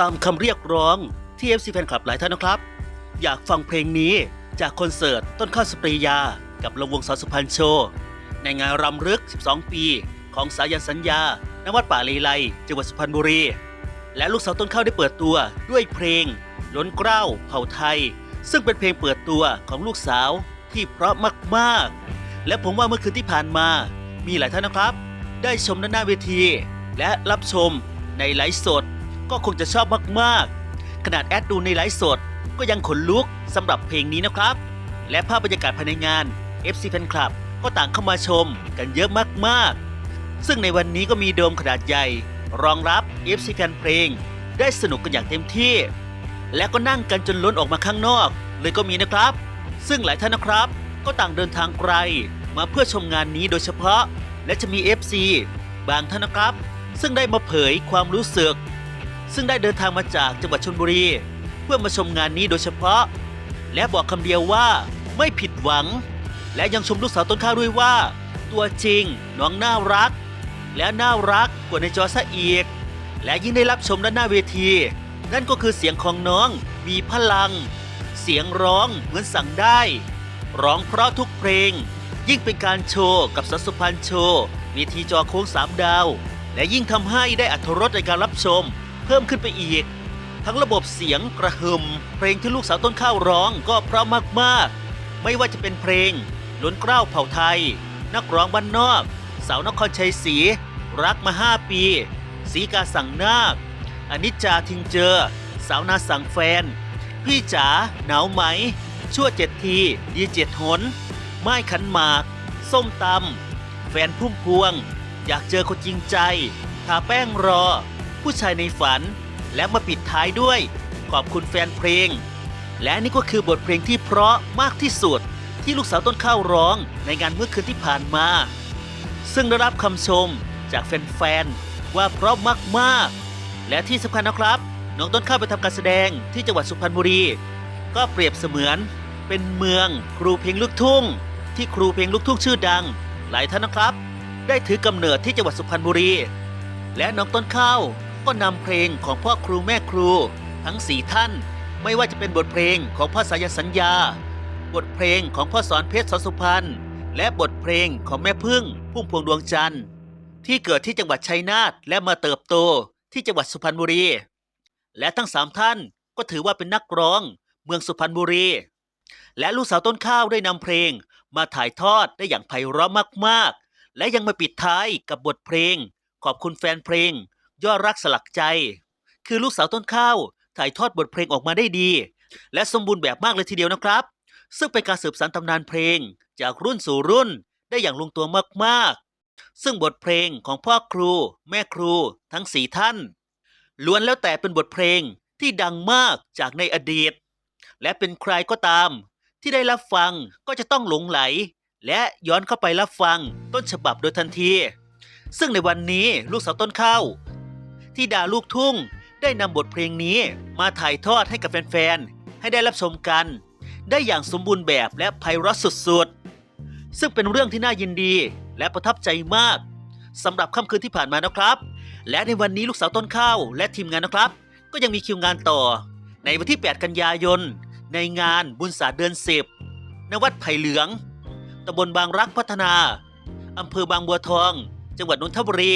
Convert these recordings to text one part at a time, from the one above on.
ตามคำเรียกร้องที่ FC แฟนคลับหลายท่านนะครับ อยากฟังเพลงนี้จากคอนเสิร์ตต้นข้าวสปรียา กับลงวงสาวสุพรรณโชว์ในงานรำลึก 12 ปี ของสายันสัญญา ณ วัดป่าเลไลจังหวัดสุพรรณบุรี และลูกสาวต้นข้าวได้เปิดตัวด้วยเพลง ล้นเกล้าเผ่าไทย ซึ่งเป็นเพลงเปิดตัวของลูกสาวที่เพราะมากๆ และผมว่าเมื่อคืนที่ผ่านมา มีหลายท่านนะครับ ได้ชมด้านหน้าเวที และรับชมในไลฟ์สด ก็คงจะชอบมากๆ ขนาดแอดดูในไลฟ์สด ก็ยังขนลุกสำหรับเพลงนี้นะครับ และภาพบรรยากาศภายในงาน FC Fan Club ก็ต่างเข้ามาชมกันเยอะมากๆ ซึ่งในวันนี้ก็มีโดมขนาดใหญ่ รองรับ FC แฟนเพลง ได้สนุกกันอย่างเต็มที่ และก็นั่งกันจนล้นออกมาข้างนอก เลยก็มีนะครับ ซึ่งหลายท่านนะครับ ก็ต่างเดินทางไกล มาเพื่อชมงานนี้โดยเฉพาะ และจะมี FC บางท่านนะครับ ซึ่งได้มาเผยความรู้สึก ซึ่งได้เดินทางมาจากจังหวัดชลบุรี เพื่อมาชมงานนี้โดยเฉพาะ และบอกคำเดียวว่าไม่ผิดหวัง และยังชมลูกสาวต้นข้าวด้วยว่า ตัวจริงน้องน่ารัก และน่ารักกว่าในจอซะอีก และยิ่งได้รับชมด้านหน้าเวที นั่นก็คือเสียงของน้องมีพลัง เสียงร้องเหมือนสั่งได้ ร้องเพราะทุกเพลง ยิ่งเป็นการโชว์กับสัสุพรรณโชว์เวทีจอโค้งสามดาว และยิ่งทำให้ได้อัธรสในการรับชม เพิ่มขึ้นไปอีก ทั้งระบบเสียงกระหึ่มเพลงที่ลูกสาวต้นข้าวร้องก็เพราะมากๆ ไม่ว่าจะเป็นเพลงล้นเกล้าเผ่าไทย นักร้องบ้านนอก สาวนครชัยศรีรักมาห้าปีสีกาสั่งนาคอนิจจาทิงเจอ สาวนาสั่งแฟน พี่จ๋าหนาวไหม ชั่วเจ็ดทีดีเจ็ดหน ไม้ขันหมาก ส้มตำแฟนพุ่มพวง อยากเจอคนจริงใจทาแป้งรอ ผู้ชายในฝัน และมาปิดท้ายด้วย ขอบคุณแฟนเพลง และนี่ก็คือบทเพลงที่เพราะมากที่สุด ที่ลูกสาวต้นข้าวร้องในงานเมื่อคืนที่ผ่านมา ซึ่งได้รับคำชมจากแฟนๆว่าเพราะมากๆ และที่สำคัญนะครับ น้องต้นข้าวไปทำการแสดงที่จังหวัดสุพรรณบุรี ก็เปรียบเสมือนเป็นเมืองครูเพลงลูกทุ่ง ที่ครูเพลงลูกทุ่งชื่อดัง หลายท่านนะครับ ได้ถือกำเนิดที่จังหวัดสุพรรณบุรี และน้องต้นข้าว ก็นำเพลงของพ่อครูแม่ครู ทั้งสี่ท่าน ไม่ว่าจะเป็นบทเพลงของพ่อสายสัญญา บทเพลงของพ่อสอนเพชรสอนสุพรรณและบทเพลงของแม่พึ่งพุ่มพวงดวงจันทร์ ที่เกิดที่จังหวัดชัยนาทและมาเติบโตที่จังหวัดสุพรรณบุรี และทั้งสามท่านก็ถือว่าเป็นนักร้อง เมืองสุพรรณบุรี และลูกสาวต้นข้าวได้นำเพลง มาถ่ายทอดได้อย่างไพเราะมากๆ และยังมาปิดท้ายกับบทเพลง ขอบคุณแฟนเพลง ยอดรักสลักใจ คือลูกสาวต้นข้าว ถ่ายทอดบทเพลงออกมาได้ดี และสมบูรณ์แบบมากเลยทีเดียวนะครับ ซึ่งเป็นการสืบสานตำนานเพลง จากรุ่นสู่รุ่นได้อย่างลงตัวมากๆ ซึ่งบทเพลงของพ่อครู แม่ครู ทั้งสี่ท่าน ล้วนแล้วแต่เป็นบทเพลงที่ดังมากจากในอดีต และเป็นใครก็ตาม ที่ได้รับฟังก็จะต้องหลงไหล และย้อนเข้าไปรับฟังต้นฉบับโดยทันที ซึ่งในวันนี้ลูกสาวต้นข้าว ที่ดาลูกทุ่ง ได้นำบทเพลงนี้มาถ่ายทอดให้กับแฟนๆ ให้ได้รับชมกัน ได้อย่างสมบูรณ์แบบและไพเราะสุดๆ ซึ่งเป็นเรื่องที่น่ายินดีและประทับใจมากสำหรับค่ำคืนที่ผ่านมานะครับ และในวันนี้ลูกสาวต้นข้าวและทีมงานนะครับ ก็ยังมีคิวงานต่อ ในวันที่ 8 กันยายน ในงานบุญศาสตร์เดือนสิบณวัดไผ่เหลืองตำบลบางรักพัฒนาอำเภอบางบัวทอง จังหวัดนนทบุรี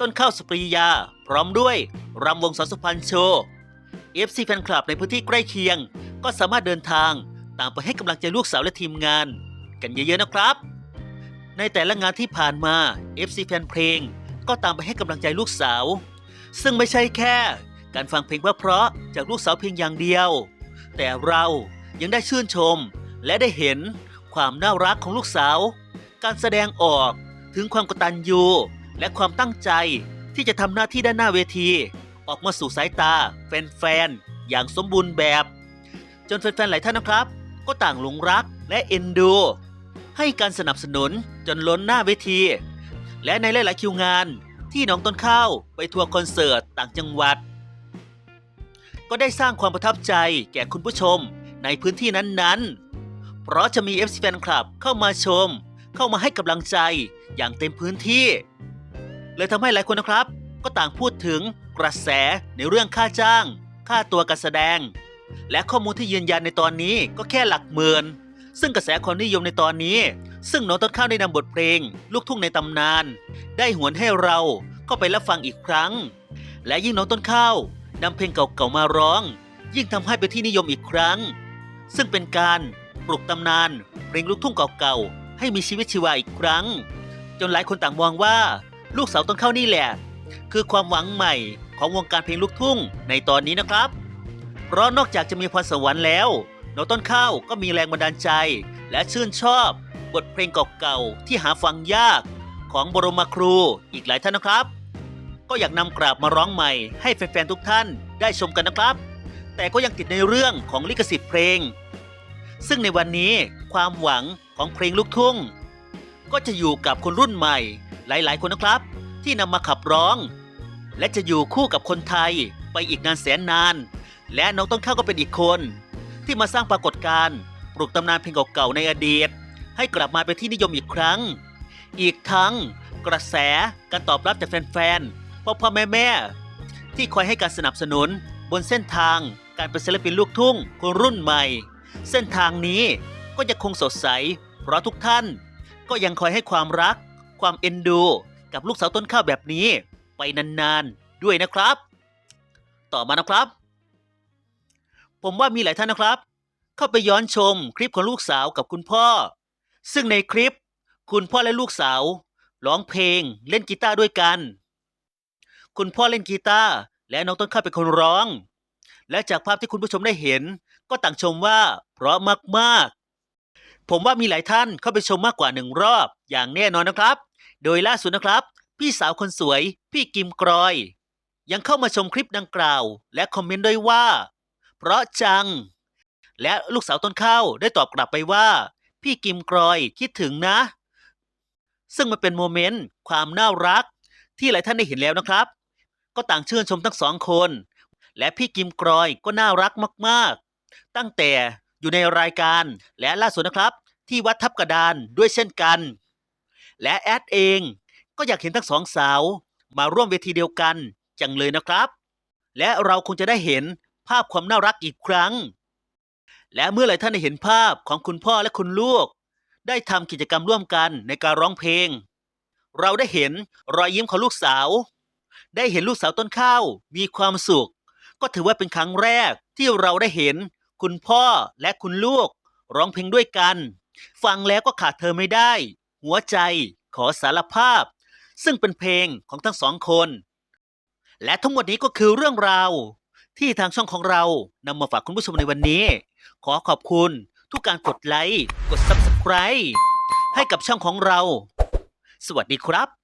ต้นข้าวสปรียา พร้อมด้วยรำวงสาวสุพรรณโชว์ FC แฟนคลับในพื้นที่ใกล้เคียง ก็สามารถเดินทางตามไปให้กำลังใจลูกสาวและทีมงาน กันเยอะๆนะครับ ในแต่ละงานที่ผ่านมา FC แฟนเพลง ก็ตามไปให้กำลังใจลูกสาว ซึ่งไม่ใช่แค่ การฟังเพลงว่าเพราะๆจากลูกสาวเพียงอย่างเดียว แต่เรายังได้ชื่นชม และได้เห็นความน่ารักของลูกสาว การแสดงออกถึงความกตัญญู และความตั้งใจที่จะทำหน้าที่ด้านหน้าเวที ออกมาสู่สายตา แฟนๆ อย่างสมบูรณ์แบบ จนแฟนๆ หลายท่านนะครับ ก็ต่างหลงรักและเอ็นดู ให้การสนับสนุนจนล้นหน้าเวที และในหลายๆ คิวงาน ที่น้องต้นข้าวไปทัวร์คอนเสิร์ตต่างจังหวัด ก็ได้สร้างความประทับใจแก่คุณผู้ชมในพื้นที่นั้นๆ เพราะจะมี FC แฟนคลับเข้ามาชม เข้ามาให้กำลังใจอย่างเต็มพื้นที่ เลยทำให้หลายคนนะครับ ก็ต่างพูดถึงกระแสในเรื่องค่าจ้าง ค่าตัวการแสดง และข้อมูลที่ยืนยันในตอนนี้ก็แค่หลักหมื่นซึ่งกระแสความนิยมในตอนนี้ ซึ่งน้องต้นข้าวได้นำบทเพลง ลูกทุ่งในตำนาน ได้หวนให้เราก็ไปรับฟังอีกครั้ง และยิ่งน้องต้นข้าวนำเพลงเก่าๆมาร้อง ยิ่งทำให้เป็นที่นิยมอีกครั้ง ซึ่งเป็นการปลุกตำนานเพลงลูกทุ่งเก่าๆให้มีชีวิตชีวาอีกครั้ง จนหลายคนต่างมองว่า ลูกสาวต้นข้านี่แหละ คือความหวังใหม่ของวงการเพลงลูกทุ่งในตอนนี้นะครับ เพราะนอกจากจะมีพรสวรรค์แล้วน้องต้นข้าวก็มีแรงบันดาลใจ และชื่นชอบบทเพลงเก่าๆที่หาฟังยากของบรมครูอีกหลายท่านนะครับ ก็อยากนำกราบมาร้องใหม่ให้แฟนๆทุกท่านได้ชมกันนะครับ แต่ก็ยังติดในเรื่องของลิขสิทธิ์เพลง ซึ่งในวันนี้ความหวังของเพลงลูกทุ่ง ก็จะอยู่กับคนรุ่นใหม่ หลายๆ คนนะครับ ที่นำมาขับร้อง และจะอยู่คู่กับคนไทยไปอีกนานแสนนาน และน้องต้นข้าวก็เป็นอีกคน ที่มาสร้างปรากฏการณ์ปลุกตำนานเพลงเก่าๆในอดีต ให้กลับมาเป็นที่นิยมอีกครั้ง อีกทั้งกระแสการตอบรับจากแฟนๆพ่อพ่อแม่แม่ที่คอยให้การสนับสนุนบนเส้นทางการเป็นศิลปินลูกทุ่งคนรุ่นใหม่ เส้นทางนี้ก็ยังคงสดใส เพราะทุกท่าน ก็ยังคอยให้ความรัก ความเอ็นดู กับลูกสาวต้นข้าวแบบนี้ ไปนานๆด้วยนะครับ ต่อมานะครับ ผมว่ามีหลายท่านนะครับ เข้าไปย้อนชมคลิปของลูกสาวกับคุณพ่อ ซึ่งในคลิป คุณพ่อและลูกสาวร้องเพลง เล่นกีตาร์ด้วยกัน คุณพ่อเล่นกีตาร์และน้องต้นข้าวเป็นคนร้อง และจากภาพที่คุณผู้ชมได้เห็น ก็ต่างชมว่า เพราะมากๆ ผมว่ามีหลายท่านเข้าไปชมมากกว่าหนึ่งรอบ อย่างแน่นอนนะครับ โดยล่าสุดนะครับ พี่สาวคนสวย พี่กิมกรอย ยังเข้ามาชมคลิปดังกล่าว และคอมเมนต์ด้วยว่า เพราะจัง และลูกสาวต้นข้าวได้ตอบกลับไปว่า พี่กิมกรอยคิดถึงนะ ซึ่งมันเป็นโมเมนต์ความน่ารัก ที่หลายท่านได้เห็นแล้วนะครับ ก็ต่างชื่นชมทั้งสองคน และพี่กิมกรอยก็น่ารักมาก ๆ ตั้งแต่ อยู่ในรายการและล่าสุดนะครับ ที่วัดทับกระดานด้วยเช่นกัน และแอดเองก็อยากเห็นทั้งสองสาวมาร่วมเวทีเดียวกันจังเลยนะครับ และเราคงจะได้เห็นภาพความน่ารักอีกครั้ง และเมื่อไหลายท่านได้เห็นภาพของคุณพ่อและคุณลูก ได้ทำกิจกรรมร่วมกันในการร้องเพลง เราได้เห็นรอยยิ้มของลูกสาว ได้เห็นลูกสาวต้นข้าวมีความสุข ก็ถือว่าเป็นครั้งแรกที่เราได้เห็น คุณพ่อและคุณลูก ร้องเพลงด้วยกัน ฟังแล้วก็ขาดเธอไม่ได้ หัวใจขอสารภาพ ซึ่งเป็นเพลงของทั้งสองคน และทั้งหมดนี้ก็คือเรื่องราว ที่ทางช่องของเรานำมาฝากคุณผู้ชมในวันนี้ ขอขอบคุณทุกการกดไลค์กด Subscribe ให้กับช่องของเรา สวัสดีครับ